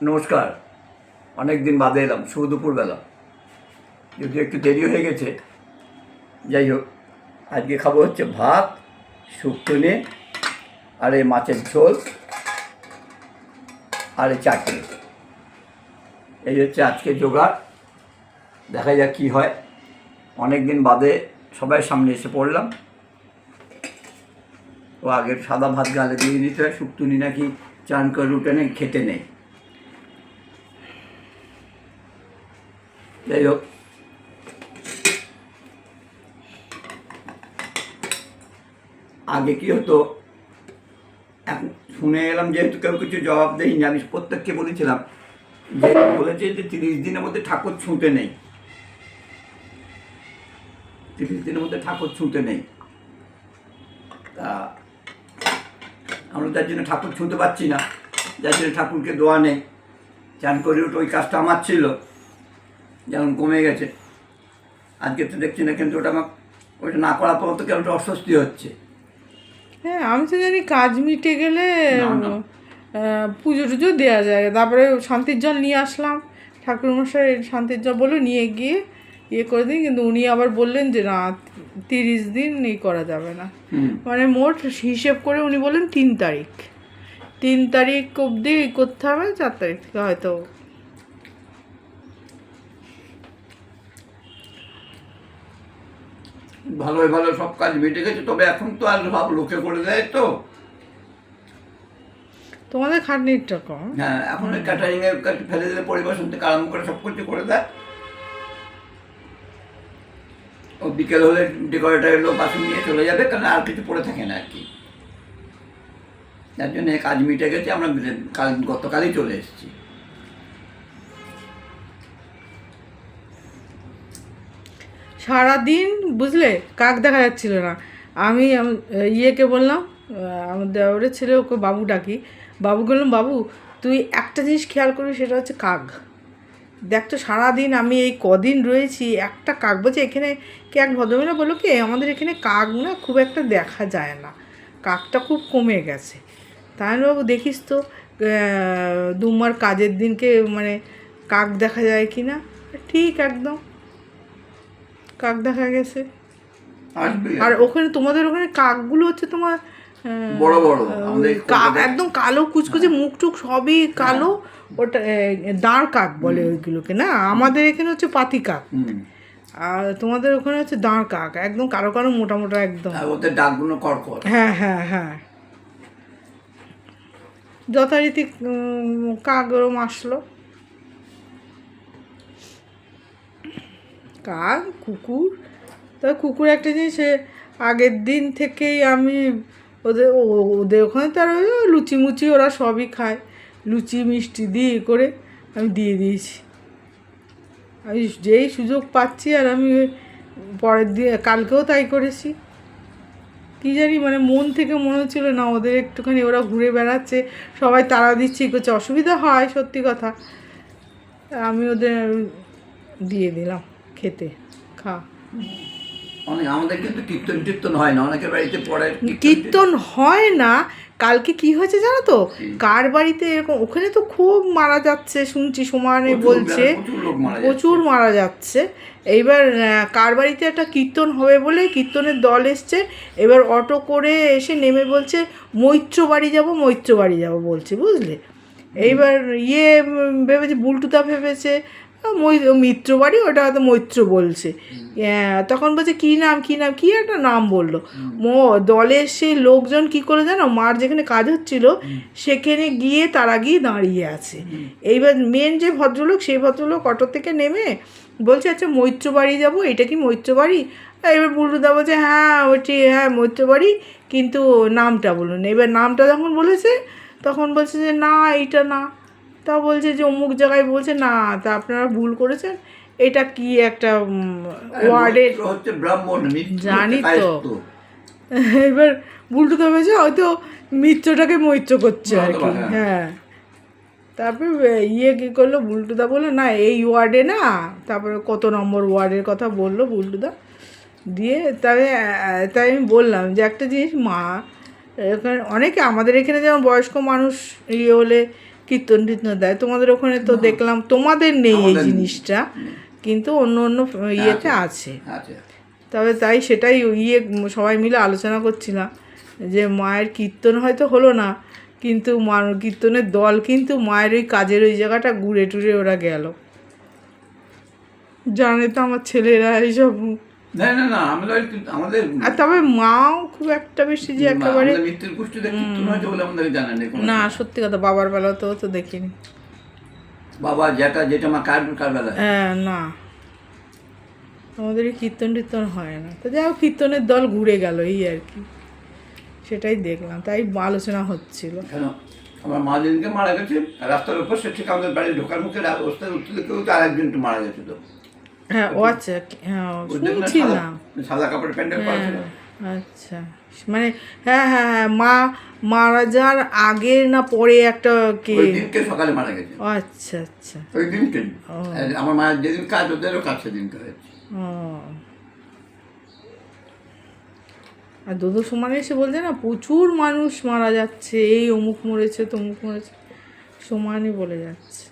নমস্কার। অনেক দিন বাদে এলাম, শুভ দুপুরবেলা। যদি একটু দেরি হয়ে গেছে, যাই হোক, আজকে খাব হচ্ছে ভাত শুক্তনি আর এই মাছের ঝোল, আর এই চাটনি। এই হচ্ছে আজকে জোগাড়, দেখা যাক কী হয়। অনেক দিন বাদে সবাই সামনে এসে পড়লাম। ও আগের সাদা ভাত গালে দিয়ে দিতে হয় শুক্তুনি নাকি চান করে রুটে নেই খেতে নেই। যাই হোক আগে কি হতো? এখন শুনে এলাম যেহেতু কেউ কিছু জবাব দেয়নি, আমি প্রত্যেককে বলেছিলাম যে বলেছে যে তিরিশ দিনের মধ্যে ঠাকুর ছুঁতে নেই। তিরিশ দিনের মধ্যে ঠাকুর ছুঁতে নেই। তা আমরা তার জন্য ঠাকুর ছুঁতে পারছি না, যার জন্য ঠাকুরকে দোয়া নেই। চান করে ওই কাজটা আমার ছিল। যেমন কমে গেছে। আজকে তো দেখছি না কিন্তু ওটা আমার ওটা না করার পর তো কেমন অস্বস্তি হচ্ছে? হ্যাঁ আমি তো জানি কাজ মিটে গেলে পুজো টুজো দেওয়া যায়। তারপরে শান্তির জল নিয়ে আসলাম। ঠাকুরমশাই শান্তির জল বলে নিয়ে গিয়ে ইয়ে করে দিন। কিন্তু উনি আবার বললেন যে না তিরিশ দিন ই করা যাবে না। মানে মোট হিসেব করে উনি বললেন তিন তারিখ। তিন তারিখ অবধি করতে হবে চার তারিখ থেকে হয়তো ভালোই ভালো সব কাজ মিটে গেছে তবে এখন তো আর সব লোকে করে দেয় তো। তোমাদের খাটনিটা কম। হ্যাঁ এখন ওই ক্যাটারিং এর কাছে ফেলে দিলে পরিবেশন থেকে আরম্ভ করে সব কিছু করে দেয়। ও বিকেল হলে ডেকোরেটারের লোক বাসন নিয়ে চলে যাবে কারণ আর কিছু পড়ে থাকে না আর কি। যার জন্য কাজ মিটে গেছে আমরা কাল গতকালই চলে এসেছি। সারাদিন বুঝলে কাক দেখা যাচ্ছিল না। আমি ইয়েকে বললাম আমার দেওয়ারের ছেলে ওকে বাবু ডাকি। বাবু বললাম, বাবু, তুই একটা জিনিস খেয়াল করবি সেটা হচ্ছে কাক। দেখ তো সারাদিন আমি এই কদিন রয়েছি, একটা কাক বলছে, এখানে কে এক ভদ্রমহিলা বলল কি, আমাদের এখানে কাক না খুব একটা দেখা যায় না। কাকটা খুব কমে গেছে। তাই বাবু দেখিস তো দুমার কাজের দিনকে মানে কাক দেখা যায় কি না ঠিক একদম। কাক দেখা গেছে। আর ওখানে তোমাদের ওখানে কাকগুলো হচ্ছে তোমার বড় বড় একদম কালো কুচকুচে মুখ টুক সবই কালো ওটা দাঁড় কাক বলে ওইগুলোকে না? আমাদের এখানে হচ্ছে পাতি কাক। আর তোমাদের ওখানে হচ্ছে দাঁড় কাক একদম কারও কারও মোটা মোটা একদম। ওদের ডাকগুলো হ্যাঁ হ্যাঁ হ্যাঁ। যথারীতি কাক ওরম আসলো। কাক, কুকুর। তবে কুকুর একটা জিনিস, সে আগের দিন থেকেই আমি ওদের ওদের ওখানে তার লুচি মুচি ওরা সবই খায়। লুচি, মিষ্টি দিয়ে করে আমি দিয়ে দিয়েছি। আমি যেই সুযোগ পাচ্ছি আর আমি পরের দিন, কালকেও তাই করেছি। কি জানি মানে মন থেকে মনে হচ্ছিল, না, ওদের একটুখানি ওরা ঘুরে বেড়াচ্ছে, সবাই তারা দিচ্ছে করছে। অসুবিধা হয়, সত্যি কথা। আমি ওদের দিয়ে দিলাম। খেতে খা। অনেক আমাদের কিন্তু কীর্তন টীর্তন হয় না অনেকের বাড়িতে পড়ে কীর্তন হয় না কালকে কি হয়েছে জানো তো? কার বাড়িতে এরকম ওখানে তো খুব মারা যাচ্ছে শুনছি সমানে বলছে। প্রচুর মারা যাচ্ছে। এইবার কার বাড়িতে একটা কীর্তন হবে বলে কীর্তনের দল এসছে এবার অটো করে এসে নেমে বলছে মৈত্র বাড়ি যাব মৈত্র বাড়ি যাব বলছে বুঝলে? এইবার ইয়ে ভেবেছে বুলটুদা ভেবেছে মিত্র বাড়ি ওটা হয়তো মৈত্র বলছে। তখন বলছে কী নাম কী নাম? কী একটা নাম বলল। মো দলের সেই লোকজন কি করে জানো মার যেখানে কাজ হচ্ছিল সেখানে গিয়ে তারা গিয়ে দাঁড়িয়ে আছে। এইবার মেন যে ভদ্রলোক সেই ভদ্রলোক অটো থেকে নেমে বলছে আচ্ছা মৈত্র বাড়ি যাব এটা কি মৈত্র বাড়ি? এবার বুলুদা বলছে হ্যাঁ ওটি হ্যাঁ মৈত্র বাড়ি কিন্তু নামটা বলুন। এবার নামটা যখন বলেছে তখন বলছে যে না এইটা না। তা বলছে যে অমুক জায়গায় বলছে না তা আপনারা ভুল করেছেন। এটা কি একটা ওয়ার্ডের হচ্ছে ব্রাহ্মণ জানি তো। এবার বুলটু তো ভেবেছে হয়তো মিত্রটাকে মৈত্র করছে আর কি। হ্যাঁ। হ্যাঁ। তারপরে ইয়ে কী করল? বুলটুদা বলল না এই ওয়ার্ডে না। তারপরে কত নম্বর ওয়ার্ডের কথা বলল বুলটুদা দিয়ে তবে তাই আমি বললাম যে একটা জিনিস মা এখানে অনেকে আমাদের এখানে যেমন বয়স্ক মানুষ ইয়ে হলে কীর্তন টীর্তন দেয় তোমাদের ওখানে তো দেখলাম তোমাদের নেই এই জিনিসটা কিন্তু অন্য অন্য ইয়েতে আছে। তবে তাই সেটাই ইয়ে সবাই মিলে আলোচনা করছিলাম যে মায়ের কীর্তন হয়তো হলো না কিন্তু মা কীর্তনের দল কিন্তু মায়ের ওই কাজের ওই জায়গাটা ঘুরে টুরে ওরা গেল। জানে তো আমার ছেলেরা এইসব না না না আমাদের আমাদের আর তবে মাও খুব একটা বেশি যে একেবারে মৃত্যুর গোষ্ঠীতে কীর্তন হয়েছে বলে আমাদের জানা নেই না সত্যি কথা বাবার বেলাতেও তো দেখিনি। বাবা যেটা যেটা মা কার কার বেলা? হ্যাঁ না। আমাদের কীর্তন টীর্তন হয় না। তো যাই হোক কীর্তনের দল ঘুরে গেল এই আর কি। সেটাই দেখলাম তাই আলোচনা হচ্ছিল। আমার মা যেদিনকে মারা গেছে রাস্তার উপর সে ঠিক আমাদের বাড়ি ঢোকার মুখে উঠতে কেউ তো আরেকজন মারা গেছে তো। হ্যাঁ ও আচ্ছা হ্যাঁ শুনছিলাম সাদা- সাদা কাপড় প্যান্ডেল আচ্ছা। মানে হ্যাঁ হ্যাঁ হ্যাঁ মা মারা যাওয়ার আগে না পরে একটা কে? সকালে মারা গেছে। আচ্ছা আচ্ছা। ওই দিনকে। আমার মায়ের যেদিন কাজ ওদেরও কাজ সেদিনকে হয়েছে। ও। আর দুধু সমানে এসে বলছে না প্রচুর মানুষ মারা যাচ্ছে এই অমুক মরেছে তমুক মরেছে। সমানই বলে যাচ্ছে।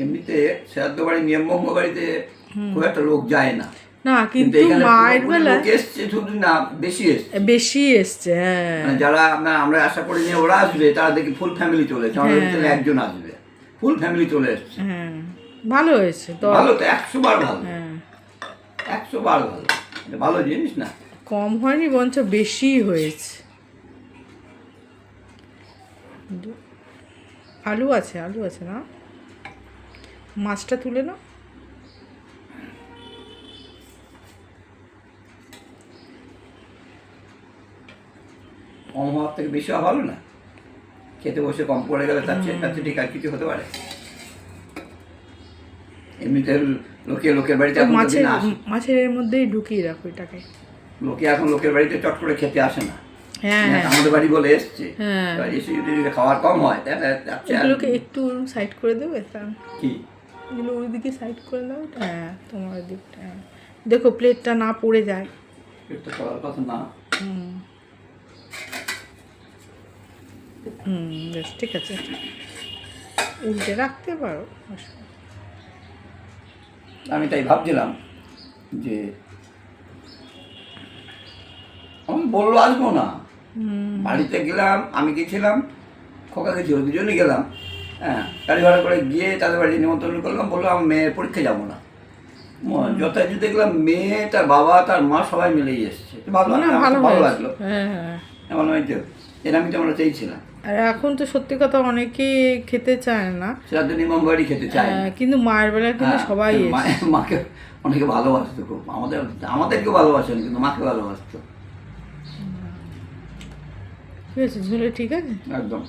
এমনিতে শ্রাদ্ধ বাড়ি নিয়মভঙ্গ বাড়িতে খুব একটা লোক যায় না। না কিন্তু মায়ের লোক এসছে শুধু না বেশি এসছে। বেশি এসছে হ্যাঁ। মানে যারা আমরা আমরা আশা করি ওরা আসবে তারা দেখি ফুল ফ্যামিলি চলে এসছে। আমাদের একজন আসবে। ফুল ফ্যামিলি চলে এসছে। হ্যাঁ ভালো হয়েছে তো। ভালো তো একশো বার ভালো। হ্যাঁ। একশো বার ভালো ভালো জিনিস না? কম হয়নি বরঞ্চ বেশি হয়েছে। আলু আছে আলু আছে না? মাছটা তুলে নাও। কম হওয়ার থেকে বেশি হওয়া ভালো না? খেতে বসে কম পড়ে গেলে তার চেয়ে তার চেয়ে ঠিক আর কিছু হতে পারে? এমনিতে লোকে লোকের বাড়িতে মাছের মাছের এর মধ্যেই ঢুকিয়ে রাখো এটাকে। লোকে এখন লোকের বাড়িতে চট করে খেতে আসে না। হ্যাঁ। হ্যাঁ আমাদের বাড়ি বলে এসছে। হ্যাঁ। এসে যদি খাওয়ার কম হয় তাহলে একটু সাইড করে দেবে কি? এগুলো ওইদিকে সাইড করে দাও হ্যাঁ তোমার দিকটা হ্যাঁ দেখো প্লেটটা না পড়ে যায়। একটু খাওয়ার কথা না। হুম। হুম বেশ ঠিক আছে। উল্টে রাখতে পারো আমি তাই ভাবছিলাম যে আমি বলল আসব না। বাড়িতে গেলাম আমি গেছিলাম খোকা গেছিল দুজনে গেলাম। হ্যাঁ গাড়ি ভাড়া করে গিয়ে তাদের বাড়ি নিমন্ত্রণ করলাম বলল আমার মেয়ের পরীক্ষা যাব না। যথাযথ দেখলাম মেয়ে তার বাবা তার মা সবাই মিলেই এসছে। ভালো না? আমার ভালো ভালো লাগল। হ্যাঁ হ্যাঁ। এমন হয়তো এর আমি তো আমরা চেয়েছিলাম। আর এখন তো সত্যি কথা অনেকেই খেতে চায় না। সেটা তো নিমম বাড়ি খেতে আহ, কিন্তু মায়ের বেলায় কিন্তু হ্যাঁ, সবাই মাকে অনেকে ভালোবাসতো খুব। আমাদের আমাদেরকেও ভালোবাসেন কিন্তু মাকে ভালোবাসতো। ঠিক আছে ঝোলে ঠিক আছে? একদম।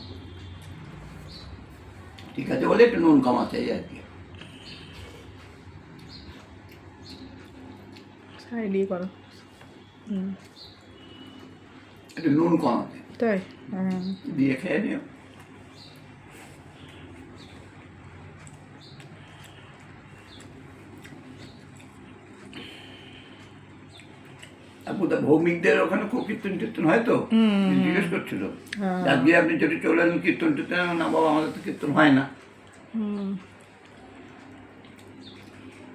ঠিক আছে বলে একটু নুন কমাতে আর কি। করো। একটু নুন কমাতে। তাই? দিয়ে খেয়ে নিও। আপু ভৌমিকদের ওখানে খুব কীর্তন টীর্তন হয় তো। জিজ্ঞেস করছিল হ্যাঁ। আজকে আপনি যদি চলে এলেন কীর্তন টীর্তন না বাবা আমাদের তো কীর্তন হয় না।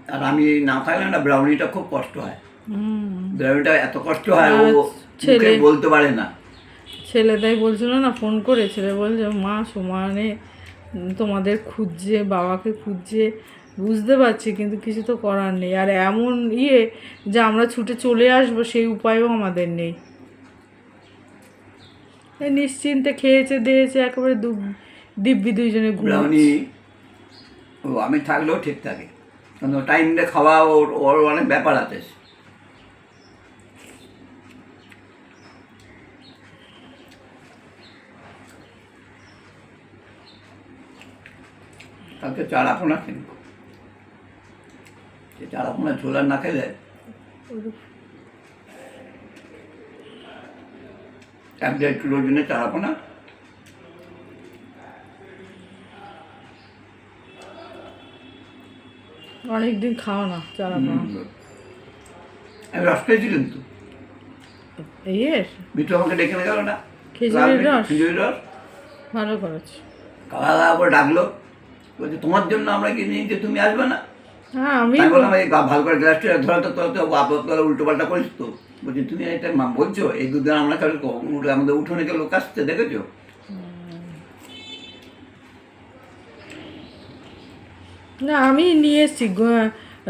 আর আমি না খাইলে না ব্রাউনিটা খুব কষ্ট হয়। ব্রাউনিটা এত কষ্ট হয় ও মুখে ছেলে- বলতে পারে না। ছেলেটাই বলছিল না ফোন করে ছেলে বলছে মা সমানে তোমাদের খুঁজছে বাবাকে খুঁজছে বুঝতে পারছি, কিন্তু কিছু তো করার নেই। আর এমন ইয়ে যে আমরা ছুটে চলে আসব, সেই উপায়ও আমাদের নেই। নিশ্চিন্তে খেয়েছে, দিয়েছে, একেবারে দু, দিব্যি দুইজনে ঘুমাচ্ছি। ও আমি থাকলেও ঠিক থাকে। কিন্তু টাইমটা খাওয়া, ওর ওর অনেক ব্যাপার আছে। কালকে চারাপোনা কিনবো। সে চারাপোনা ঝোলার না খেলে? এক দেড় কিলো জন্য চারাপোনা অনেকদিন খাও না চারা পাও আমি রস খেয়েছি কিন্তু মিঠু আমাকে ডেকে নিয়ে গেল না? মিঠু, রস? খেজুরের রস? ভালো করেছ। খাওয়া দাওয়া করে ডাকলো। বলছে তোমার জন্য আমরা কি নিয়ে তুমি আসবে না? হ্যাঁ আমি বললাম এই ভালো করে গ্লাসটা ধরা তো তো আপনার উল্টো পাল্টা করিস তো। বলছি তুমি এটা বলছো এই দুদিন আমরা কাল আমাদের উঠোনে গেলে লোক আসছে দেখেছ? না আমি নিয়ে এসেছি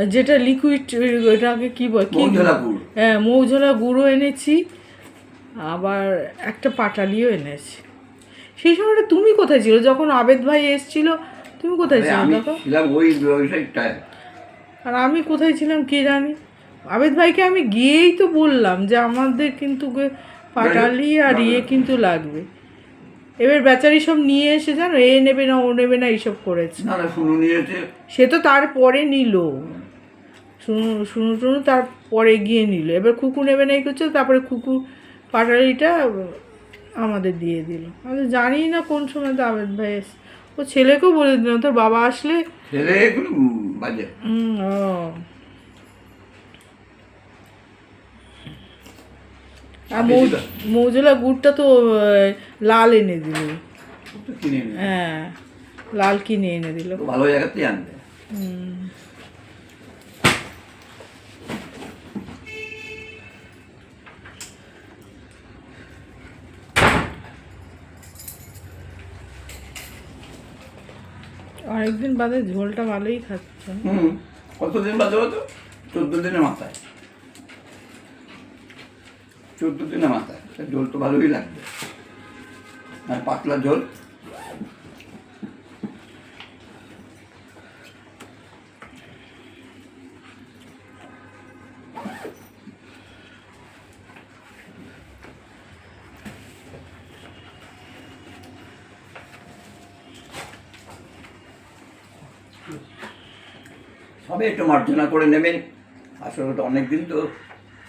যেটা লিকুইড ওটাকে কি বল কি হ্যাঁ মৌজলা গুঁড়ো এনেছি আবার একটা পাটালিও এনেছি। সেই সময়টা তুমি কোথায় ছিল? যখন আবেদ ভাই এসেছিল তুমি কোথায় ছিলে তখন? ওই ওই সাইডটায় আর আমি কোথায় ছিলাম কে জানি? আবেদ ভাইকে আমি গিয়েই তো বললাম যে আমাদের কিন্তু পাটালি আর ইয়ে কিন্তু লাগবে। এবার বেচারি সব নিয়ে এসে জানো এ নেবে না ও নেবে না এইসব করেছে। না না শুনু নিয়েছে সে তো তারপরে নিল। শুনু শুনু টুনু তারপরে গিয়ে নিল। এবার কুকু নেবে না এই করছে তারপরে কুকু পাটালিটা আমাদের দিয়ে দিল। আমি জানি না কোন সময় তো আবেদ ভাই এসে ও ছেলেকেও বলে দিলাম তোর বাবা আসলে ছেলে বাজে। ও। আর মৌজলা গুড়টা তো লাল এনে দিল। কিনে হ্যাঁ লাল কিনে এনে দিল। ভালো জায়গাতেই আনবে। অনেকদিন বাদে ঝোলটা ভালোই খাচ্ছে। হুম, কতদিন বাদে হতো চোদ্দ দিনের মাথায়। চোদ্দ দিনের মাথায়। ঝোল তো ভালোই লাগবে। আর পাতলা ঝোল? সবে একটু মার্জনা করে নেবেন। আসলে তো অনেক দিন তো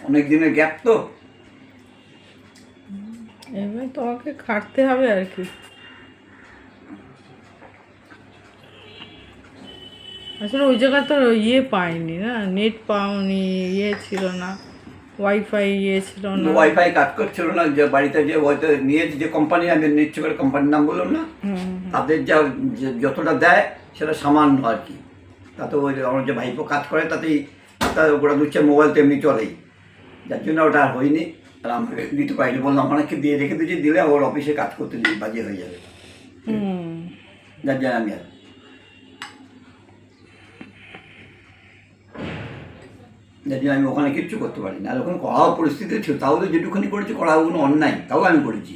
অনেক দিনের গ্যাপ তো। এবার তোমাকে খাটতে হবে আর কি। আসলে ওই জায়গা তো ইয়ে পাইনি না নেট পাওনি ইয়ে ছিল না ওয়াইফাই ইয়ে ছিল না। ওয়াইফাই কাজ করছিল না যে বাড়িতে যে হয়তো নিয়েছি যে কোম্পানি আমি নিচ্ছে করে কোম্পানির নাম বললাম না। তাদের যা যতটা দেয় সেটা সামান্য আর কি। তাতে ওই আমার যে ভাইপো কাজ করে তাতেই তার ওরা দুচ্ছে মোবাইল তেমনি চলেই। যার জন্য ওটা আর হয়নি। আর আমাকে দিতে পারিনি বললাম অনেককে দিয়ে রেখে দিয়েছি দিলে ওর অফিসে কাজ করতে দিই বাজে হয়ে যাবে। যার জন্য আমি আর যার জন্য আমি ওখানে কিচ্ছু করতে পারি না আর ওখানে কড়াও পরিস্থিতি ছিল তাও তো যেটুখানি করেছি কড়া ওগুলো অন্যায় তাও আমি করেছি।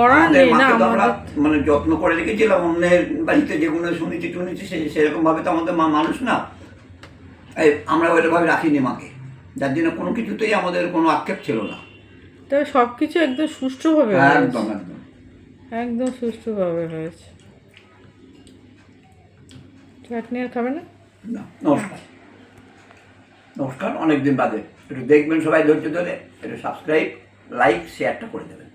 আমরা- নেই না আমরা আমাদের মানে যত্ন করে রেখেছিলাম অন্যের বাড়িতে যেগুলো শুনেছি টুনেছি সে সেরকম ভাবে তো আমাদের মা মানুষ না। আমরা ওইভাবে রাখিনি মাকে। যার জন্য কোনো কিছুতেই আমাদের কোনো আক্ষেপ ছিল না। তবে সব কিছু একদম সুষ্ঠুভাবে একদম একদম। একদম সুষ্ঠুভাবে হয়েছে। চাটনি আর খাবে না? না নমস্কার। নমস্কার অনেক দিন বাদে। একটু দেখবেন সবাই ধৈর্য ধরে একটু সাবস্ক্রাইব লাইক শেয়ারটা করে দেবেন।